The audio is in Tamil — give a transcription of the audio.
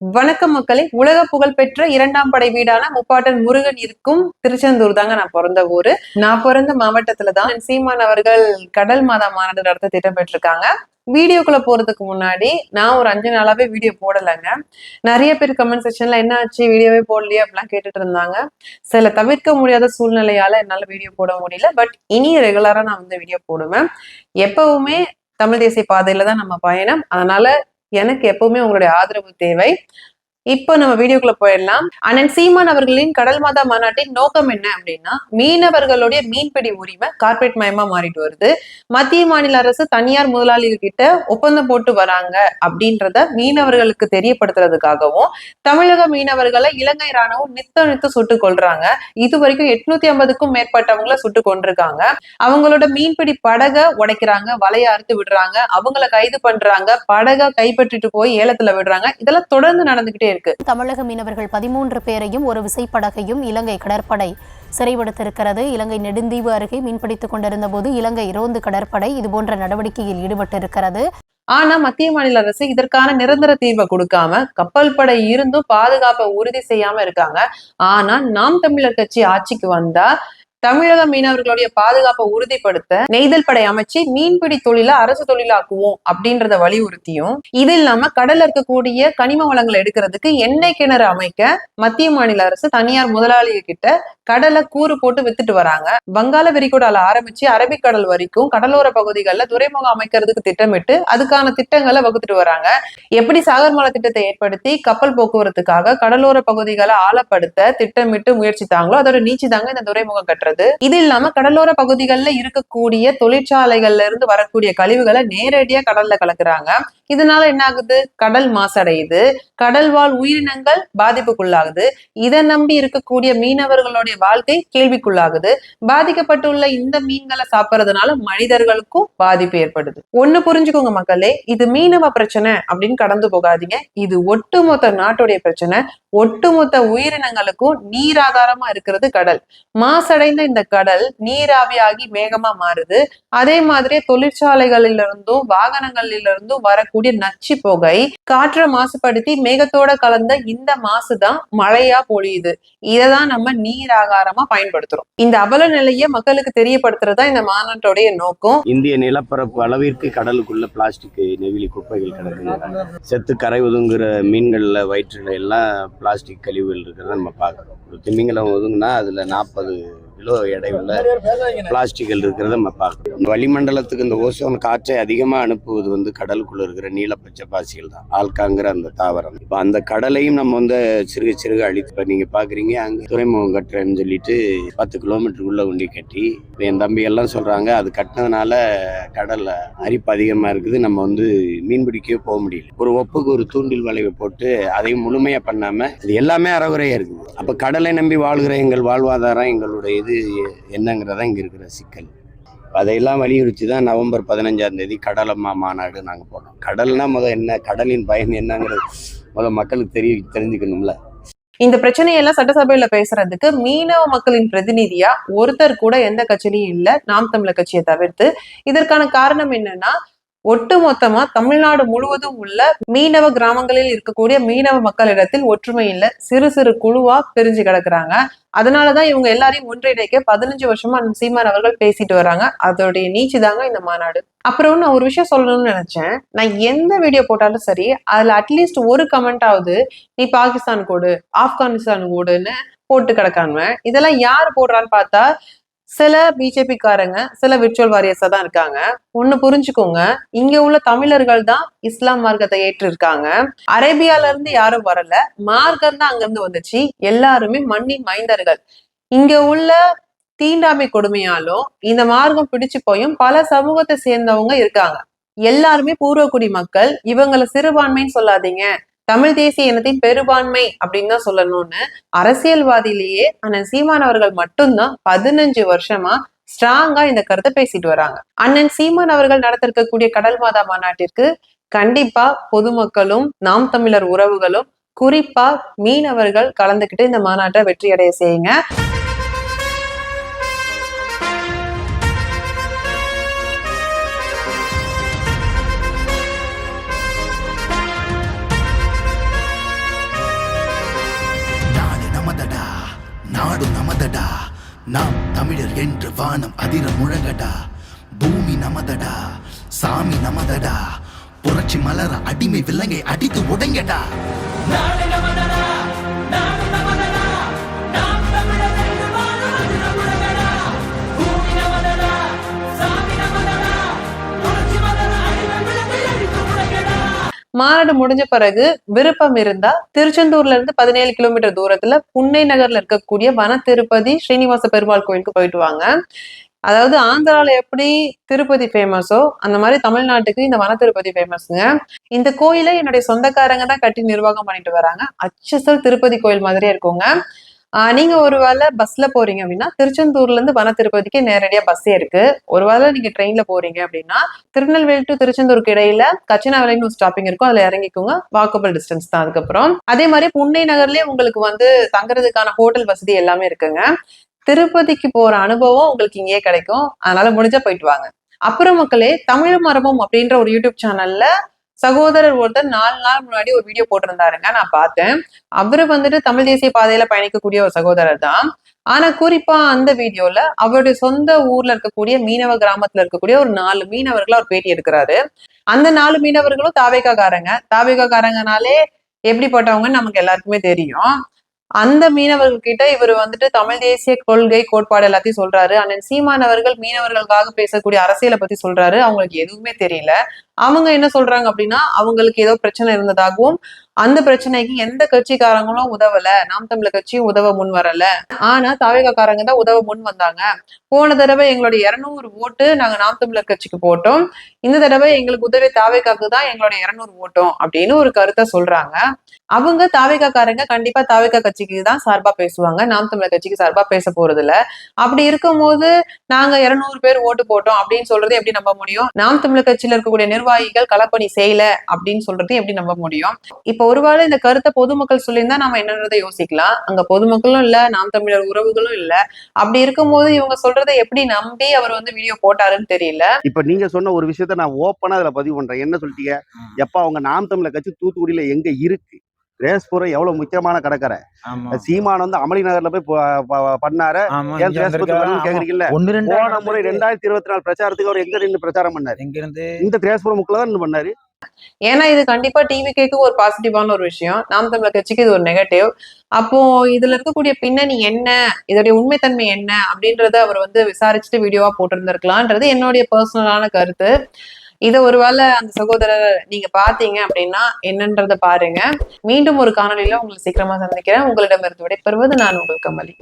வணக்கம் மக்களே. உலக புகழ்பெற்ற இரண்டாம் படை வீடான முப்பாட்டன் முருகன் இருக்கும் திருச்செந்தூர் தாங்க நான் பிறந்த ஊரு. நான் பிறந்த மாவட்டத்துல தான் சீமான் அவர்கள் கடல் மாதா மாநாடு நடத்த திட்டம் பெற்றிருக்காங்க. வீடியோக்குள்ள போறதுக்கு முன்னாடி நான் ஒரு அஞ்சு நாளாவே வீடியோ போடலைங்க. நிறைய பேர் கமெண்ட் செக்ஷன்ல என்ன ஆச்சு வீடியோவே போடலையே அப்படிலாம் கேட்டுட்டு இருந்தாங்க. சில தவிர்க்க முடியாத சூழ்நிலையால என்னால வீடியோ போட முடியல. பட் இனி ரெகுலரா நான் வந்து வீடியோ போடுவேன். எப்பவுமே தமிழ் தேசிய பாதையில தான் நம்ம பயணம். அதனால எனக்கு எப்பவுமே உங்களுடைய ஆதரவு தேவை. இப்போ நம்ம வீடியோக்குள்ள போயிடலாம். அண்ணன் சீமான் அவர்களின் கடல் மாதா மாநாட்டின் நோக்கம் என்ன அப்படின்னா மீனவர்களுடைய மீன்பிடி உரிமை கார்ப்பரேட் மயமா மாறிட்டு வருது. மத்திய மாநில அரசு தனியார் முதலாளிகள் கிட்ட ஒப்பந்தம் போட்டு வராங்க அப்படின்றத மீனவர்களுக்கு தெரியப்படுத்துறதுக்காகவும் தமிழக மீனவர்களை இலங்கை ராணுவம் நித்த நித்த சுட்டு கொள்றாங்க இது வரைக்கும் எட்நூத்தி ஐம்பதுக்கும் மேற்பட்டவங்கள சுட்டு கொண்டிருக்காங்க அவங்களோட மீன்பிடி படகை உடைக்கிறாங்க வலைய அறுத்து விடுறாங்க. அவங்கள கைது பண்றாங்க படகை கைப்பற்றிட்டு போய் ஏலத்துல விடுறாங்க. இதெல்லாம் தொடர்ந்து நடந்துகிட்டே இருக்கு. தமிழக மீனவர்கள் பதிமூன்று பேரையும் ஒரு விசைப்படகையும் இலங்கை கடற்படை சிறைப்படுத்திருக்கிறது இலங்கை நெடுந்தீவு அருகே மீன்பிடித்துக் கொண்டிருந்த போது இலங்கை ரோந்து கடற்படை இதுபோன்ற நடவடிக்கையில் ஈடுபட்டிருக்கிறது. ஆனா மத்திய மாநில அரசு இதற்கான நிரந்தர தீர்வை கொடுக்காம கப்பல் படை இருந்தும் பாதுகாப்பை உறுதி செய்யாம இருக்காங்க. ஆனா நாம் தமிழர் கட்சி ஆட்சிக்கு வந்தா தமிழக மீனவர்களுடைய பாதுகாப்பை உறுதிப்படுத்த நெய்தல் படை அமைச்சு மீன்பிடி தொழில அரசு தொழிலாக்குவோம் அப்படின்றத வலியுறுத்தியும் இது இல்லாம கடல்ல இருக்கக்கூடிய கனிம வளங்களை எடுக்கிறதுக்கு எண்ணெய் கிணறு அமைக்க மத்திய மாநில அரசு தனியார் முதலாளிகள் கிட்ட கடலை கூறு போட்டு வித்துட்டு வராங்க. வங்காள விரிகுடால ஆரம்பிச்சு அரபிக்கடல் வரைக்கும் கடலோர பகுதிகளில் துறைமுகம் அமைக்கிறதுக்கு திட்டமிட்டு அதுக்கான திட்டங்களை வகுத்துட்டு வராங்க. எப்படி சாகர்மலை திட்டத்தை ஏற்படுத்தி கப்பல் போக்குவரத்துக்காக கடலோர பகுதிகளை ஆழப்படுத்த திட்டமிட்டு முயற்சித்தாங்களோ அதோட நீச்சி தாங்க இந்த துறைமுகம் கட்டுறது பண்றது. இது இல்லாம கடலோர பகுதிகளில் இருக்கக்கூடிய தொழிற்சாலைகள்ல இருந்து வரக்கூடிய கழிவுகளை நேரடியா கடல்ல கலக்குறாங்க. இதனால என்ன ஆகுது கடல் மாசடையுது. கடல் வாழ் உயிரினங்கள் பாதிப்புக்குள்ளாகுது. இதை நம்பி இருக்கக்கூடிய மீனவர்களுடைய வாழ்க்கை கேள்விக்குள்ளாகுது. பாதிக்கப்பட்டுள்ள இந்த மீன்களை சாப்பிட்றதுனால மனிதர்களுக்கும் பாதிப்பு ஏற்படுது. ஒண்ணு புரிஞ்சுக்கோங்க மக்களே இது மீனவ பிரச்சனை அப்படின்னு கடந்து போகாதீங்க. இது ஒட்டுமொத்த நாட்டுடைய பிரச்சனை. ஒட்டுமொத்த உயிரினங்களுக்கும் நீராதாரமா இருக்கிறது கடல். மாசடைந்த இந்த கடல் நீராவியாகி மேகமா மாறுது. அதே மாதிரி தொழிற்சாலைகளிலிருந்தும் வாகனங்களிலிருந்தும் வரக்கூடிய நச்சு புகை காற்றை மாசுபடுத்தி மேகத்தோட கலந்த இந்த மாசுதான் மழையா பொழியுது. இததான் நம்ம நீர் ஆகாரமா பயன்படுத்துறோம். இந்த அவல நிலையை மக்களுக்கு தெரியப்படுத்துறதா இந்த மாநாட்டோடைய நோக்கம். இந்திய நிலப்பரப்பு அளவிற்கு கடலுக்குள்ள பிளாஸ்டிக் நெகிழி குப்பைகள் கிடக்குது செத்து கரை ஒதுங்குற மீன்கள்ல வயிற்றுல எல்லாம் பிளாஸ்டிக் கழிவுகள் இருக்கிறத நம்ம பார்க்குறோம். ஒரு திமிங்கலம் ஒதுங்குனா அதுல நாற்பது கிலோ எடை உள்ள பிளாஸ்டிக்கள் இருக்கிறத நம்ம பார்க்குறோம் இந்த வளிமண்டலத்துக்கு இந்த ஓசோன் காற்றை அதிகமாக அனுப்புவது வந்து கடலுக்குள்ள இருக்கிற நீலப்பச்சை பாசிகள் தான். ஆல்காங்கிற அந்த தாவரம். இப்போ அந்த கடலையும் நம்ம வந்து சிறுக சிறுக அழித்து இப்போ நீங்கள் பார்க்குறீங்க அங்கே துறைமுகம் கட்டுறேன்னு சொல்லிட்டு பத்து கிலோமீட்டருக்குள்ள உண்டி கட்டி என் தம்பி எல்லாம் சொல்றாங்க அது கட்டினதுனால கடல்ல அரிப்பு அதிகமா இருக்குது நம்ம வந்து மீன் பிடிக்கவே போக முடியல. ஒரு ஒப்புக்கு ஒரு தூண்டில் வளைவை போட்டு அதையும் முழுமையா பண்ணாம இது எல்லாமே அறகுறையா இருக்குது. அப்ப கடலை நம்பி வாழ்கிற எங்கள் வாழ்வாதாரம் எங்களுடைய இது என்னங்கிறதா இங்க இருக்கிற சிக்கல். அதையெல்லாம் வலியுறுத்தி தான் நவம்பர் பதினஞ்சாம் தேதி கடலம்மா மாநாடு நாங்கள் போனோம். கடல்னா முத என்ன கடலின் பயன் என்னங்கிறது முதல் மக்களுக்கு தெரிய தெரிஞ்சுக்கணும்ல. இந்த பிரச்சனையெல்லாம் சட்டசபையில பேசுறதுக்கு மீனவ மக்களின் பிரதிநிதியா ஒருத்தர் கூட எந்த கட்சியிலையும் இல்ல நாம் தமிழர் கட்சியை தவிர்த்து. இதற்கான காரணம் என்னன்னா ஒட்டுமொத்தமா தமிழ்நாடு முழுவதும் உள்ள மீனவ கிராமங்களில் இருக்கக்கூடிய மீனவ மக்களிடத்தில் ஒற்றுமை இல்ல. சிறு சிறு குழுவா பிரிஞ்சு கிடக்குறாங்க. அதனாலதான் இவங்க எல்லாரையும் ஒன்றிணைக்க பதினஞ்சு வருஷமா சீமான் அவர்கள் பேசிட்டு வராங்க. அதோடைய நீச்சு தாங்க இந்த மாநாடு. அப்புறம் நான் ஒரு விஷயம் சொல்லணும்னு நினைச்சேன். நான் எந்த வீடியோ போட்டாலும் சரி அதுல அட்லீஸ்ட் ஒரு கமெண்டாவது நீ பாகிஸ்தான் கூடு ஆப்கானிஸ்தான் கூடுன்னு போட்டு கிடக்கானுவன் இதெல்லாம் யார் போடுறான்னு பார்த்தா சில பிஜேபி காரங்க சில விர்ச்சுவல் வாரியர்ஸா தான் இருக்காங்க. ஒண்ணு புரிஞ்சுக்கோங்க இங்க உள்ள தமிழர்கள் தான் இஸ்லாம் மார்க்கத்தை ஏற்று இருக்காங்க அரேபியால இருந்து யாரும் வரல. மார்க்கம் தான் அங்க இருந்து வந்துச்சு. எல்லாருமே மண்ணின் மைந்தர்கள். இங்க உள்ள தீண்டாமை கொடுமையாலும் இந்த மார்க்கம் பிடிச்சு போயும் பல சமூகத்தை சேர்ந்தவங்க இருக்காங்க. எல்லாருமே பூர்வக்குடி மக்கள். இவங்களை சிறுபான்மைன்னு சொல்லாதீங்க. தமிழ் தேசிய இனத்தின் பெரும்பான்மை அப்படின்னு தான் சொல்லணும்னு அரசியல்வாதியிலேயே அண்ணன் சீமான் அவர்கள் மட்டும்தான் பதினஞ்சு வருஷமா ஸ்ட்ராங்கா இந்த கருத்தை பேசிட்டு வராங்க. அண்ணன் சீமான் அவர்கள் நடத்திருக்கக்கூடிய கடல் மாதா மாநாட்டிற்கு கண்டிப்பா பொதுமக்களும் நாம் தமிழர் உறவுகளும் குறிப்பா மீனவர்கள் கலந்துக்கிட்டு இந்த மாநாட்டை வெற்றி அடைய செய்யுங்க. நாடு நமதடா. நாம் தமிழர் என்று வானம் அதிர முழங்கடா. பூமி நமதடா சாமி நமதடா. புரட்சி மலர அடிமை விலங்கை அடித்து உடைங்கடா. நாடு நமதடா. மாநாடு முடிஞ்ச பிறகு விருப்பம் இருந்தா திருச்செந்தூர்ல இருந்து பதினேழு கிலோமீட்டர் தூரத்துல புன்னை நகர்ல இருக்கக்கூடிய வன திருப்பதி ஸ்ரீனிவாச பெருமாள் கோயிலுக்கு போயிட்டு வாங்க. அதாவது ஆந்திரால எப்படி திருப்பதி ஃபேமஸோ அந்த மாதிரி தமிழ்நாட்டுக்கு இந்த வன திருப்பதி ஃபேமஸ்ங்க இந்த கோயிலை என்னுடைய சொந்தக்காரங்க தான் கட்டி நிர்வாகம் பண்ணிட்டு வராங்க. அச்சசல் திருப்பதி கோயில் மாதிரியே இருக்குங்க. நீங்க ஒருவேளை பஸ்ல போறீங்க அப்படின்னா திருச்செந்தூர்ல இருந்து வனத்திருப்பதிக்கு நேரடியா பஸ்ஸே இருக்கு. ஒருவேளை நீங்க ட்ரெயின்ல போறீங்க அப்படின்னா திருநெல்வேலி டு திருச்செந்தூருக்கு இடையில கச்சினாவிலைன்னு ஒரு ஸ்டாப்பிங் இருக்கும். அதுல இறங்கிக்கோங்க. வாக்கபிள் டிஸ்டன்ஸ் தான் அதுக்கப்புறம். அதே மாதிரி புன்னை நகர்லயே உங்களுக்கு வந்து தங்குறதுக்கான ஹோட்டல் வசதி எல்லாமே இருக்குங்க. திருப்பதிக்கு போற அனுபவம் உங்களுக்கு இங்கேயே கிடைக்கும். அதனால முடிஞ்சா போயிட்டு வாங்க. அப்புறம் மக்களே தமிழ் மரபம் அப்படின்ற ஒரு யூடியூப் சேனல்ல சகோதரர் ஒருத்தர் நாலு நாள் முன்னாடி ஒரு வீடியோ போட்டிருந்தாருங்க நான் பார்த்தேன். அவரு வந்துட்டு தமிழ் தேசிய பாதையில பயணிக்கக்கூடிய ஒரு சகோதரர் தான். ஆனா குறிப்பா அந்த வீடியோல அவருடைய சொந்த ஊர்ல இருக்கக்கூடிய மீனவ கிராமத்துல இருக்கக்கூடிய ஒரு நாலு மீனவர்களை அவர் பேட்டி எடுக்கிறாரு. அந்த நாலு மீனவர்களும் தாவேக்காக்காரங்க. தாவேக்காக்காரங்கனாலே எப்படிப்பட்டவங்கன்னு நமக்கு எல்லாருக்குமே தெரியும். அந்த மீனவர்கள் கிட்ட இவர் வந்துட்டு தமிழ் தேசிய கொள்கை கோட்பாடு எல்லாத்தையும் சொல்றாரு. அண்ணன் சீமானவர்கள் மீனவர்களுக்காக பேசக்கூடிய அரசியலை பத்தி சொல்றாரு. அவங்களுக்கு எதுவுமே தெரியல. அவங்க என்ன சொல்றாங்க அப்படின்னா அவங்களுக்கு ஏதோ பிரச்சனை இருந்ததாகவும் அந்த பிரச்சனைக்கு எந்த கட்சிக்காரங்களும் உதவல. நாம் தமிழர் கட்சியும் உதவ முன் வரல. ஆனா தாவேகாக்காரங்க தான் உதவ முன் வந்தாங்க. போன தடவை எங்களுடைய இருநூறு ஓட்டு நாங்க நாம் தமிழர் கட்சிக்கு போட்டோம். இந்த தடவை எங்களுக்கு உதவி தாவேக்காக்கு தான் எங்களுடைய இருநூறு ஓட்டும் அப்படின்னு ஒரு கருத்தை சொல்றாங்க. அவங்க தாவேக்காக்காரங்க கண்டிப்பா தாவேக்கா கட்சிக்கு தான் சார்பா பேசுவாங்க. நாம் தமிழர் கட்சிக்கு சார்பா பேச போறது இல்ல அப்படி இருக்கும்போது நாங்க இருநூறு பேர் ஓட்டு போட்டோம் அப்படின்னு சொல்றது எப்படி நம்ப முடியும்? நாம் தமிழர் கட்சியில இருக்கக்கூடிய நிர்வாகிகள் களப்பணி செய்யல அப்படின்னு சொல்றது எப்படி நம்ப முடியும்? இப்போ ஒருவேளை இந்த கருத்தை பொதுமக்கள் சொல்லியிருந்தா நாம என்னன்றதை யோசிக்கலாம். அங்க பொதுமக்களும் இல்ல நாம் தமிழர் உறவுகளும் இல்ல. அப்படி இருக்கும்போது இவங்க சொல்றதை எப்படி நம்பி அவர் வந்து வீடியோ போட்டாருன்னு தெரியல. இப்ப நீங்க சொன்ன ஒரு விஷயத்த நான் ஓப்பனா அதுல பதிவு பண்றேன். என்ன சொல்லிட்டீங்க? எப்ப அவங்க நாம் தமிழர் கட்சி தூத்துக்குடியில எங்க இருக்கு? ரேஸ்புரம் எவ்வளவு முக்கியமான கடற்கரை? ஆமா. சீமான் வந்து அமளி நகர்ல போய் பண்ணாரு. கேக்குறீங்கல்ல? போன முறை ரெண்டாயிரத்தி இருபத்தி நாலு பிரச்சாரத்துக்கு அவர் எங்க நின்று பிரச்சாரம் பண்ணாரு? இந்த திரேஸ்புரம் முக்கில தான் நின்னு பண்ணாரு. ஏன்னா இது கண்டிப்பா டிவி கேக்கு ஒரு பாசிட்டிவான ஒரு விஷயம். நாம் தமிழர் கட்சிக்கு இது ஒரு நெகட்டிவ் அப்போ இதுல இருக்கக்கூடிய பின்னணி என்ன? இதோடைய உண்மைத்தன்மை என்ன? அப்படின்றத அவர் வந்து விசாரிச்சுட்டு வீடியோவா போட்டிருந்திருக்கலான்றது என்னுடைய பர்சனலான கருத்து. இதை ஒருவேளை அந்த சகோதரர் நீங்க பாத்தீங்க அப்படின்னா என்னன்றத பாருங்க. மீண்டும் ஒரு காணொலியில உங்களை சீக்கிரமா சந்திக்கிறேன். உங்களிடமிருந்து விடைபெறுவது நான் உங்கள் கமலி.